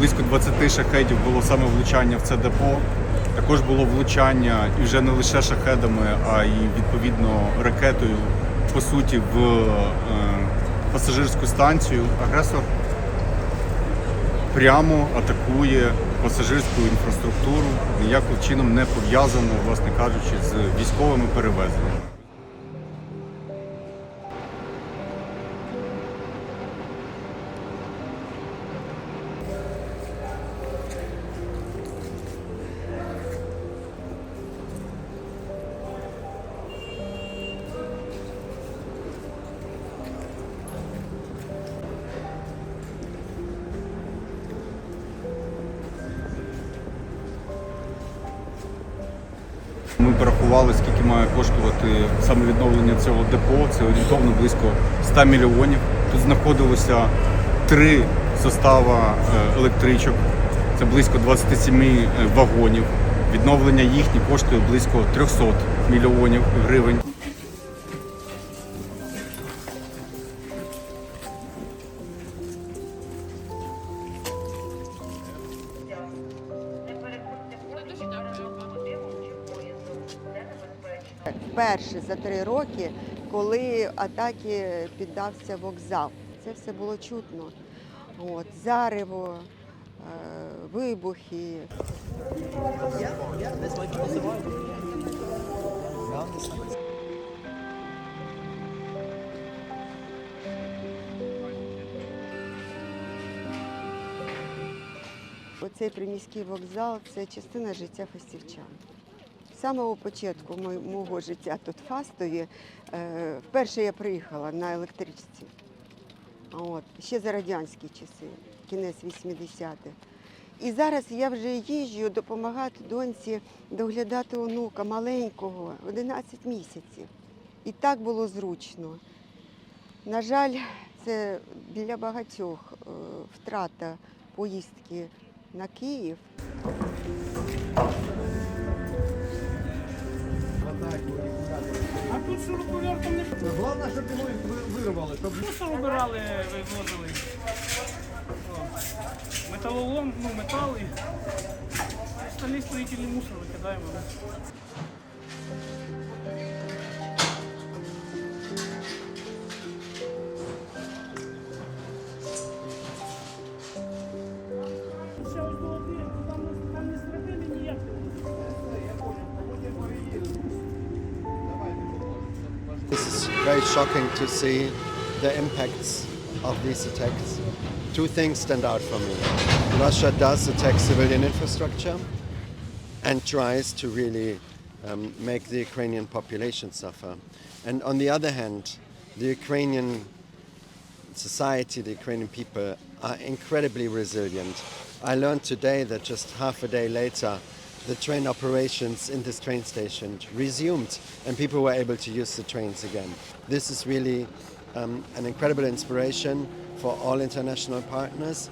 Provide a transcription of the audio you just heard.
Близько 20 шахедів було саме влучання в це депо. Також було влучання і вже не лише шахедами, а й відповідно ракетою, по суті, в е, пасажирську станцію. Агресор прямо атакує пасажирську інфраструктуру, ніяким чином не пов'язано, власне кажучи, з військовими перевезеннями. Ми порахували, скільки має коштувати саме відновлення цього депо. Це орієнтовно близько 100 мільйонів. Тут знаходилося три состава е, електричок, це близько 27 е, вагонів. Відновлення їхнє коштує близько 300 мільйонів гривень. Небезпечно. Вперше за три роки, коли атаки піддався вокзал. Це все було чутно. От, зарево, вибухи. Оцей приміський вокзал це частина життя фастівчан. З самого початку мого життя тут в Фастові, е, вперше я приїхала на електричці. От, ще за радянські часи, кінець 80-х. І зараз я вже їжджу допомагати доньці доглядати онука маленького, 11 місяців. І так було зручно. На жаль, це для багатьох е, втрата поїздки на Київ. А тут шуруповертом не Головне, щоб його вирвали, щоб просто вибирали, вивозили. О, Металолом, ну метал і остальний строїтельний мусор викидаємо. This is very shocking to see the impacts of these attacks. Two things stand out for me. Russia does attack civilian infrastructure and tries to really um, make the Ukrainian population suffer. And on the other hand, the Ukrainian society, the Ukrainian people are incredibly resilient. I learned today that just half a day later, the train operations in this train station resumed and people were able to use the trains again. This is really um, an incredible inspiration for all international partners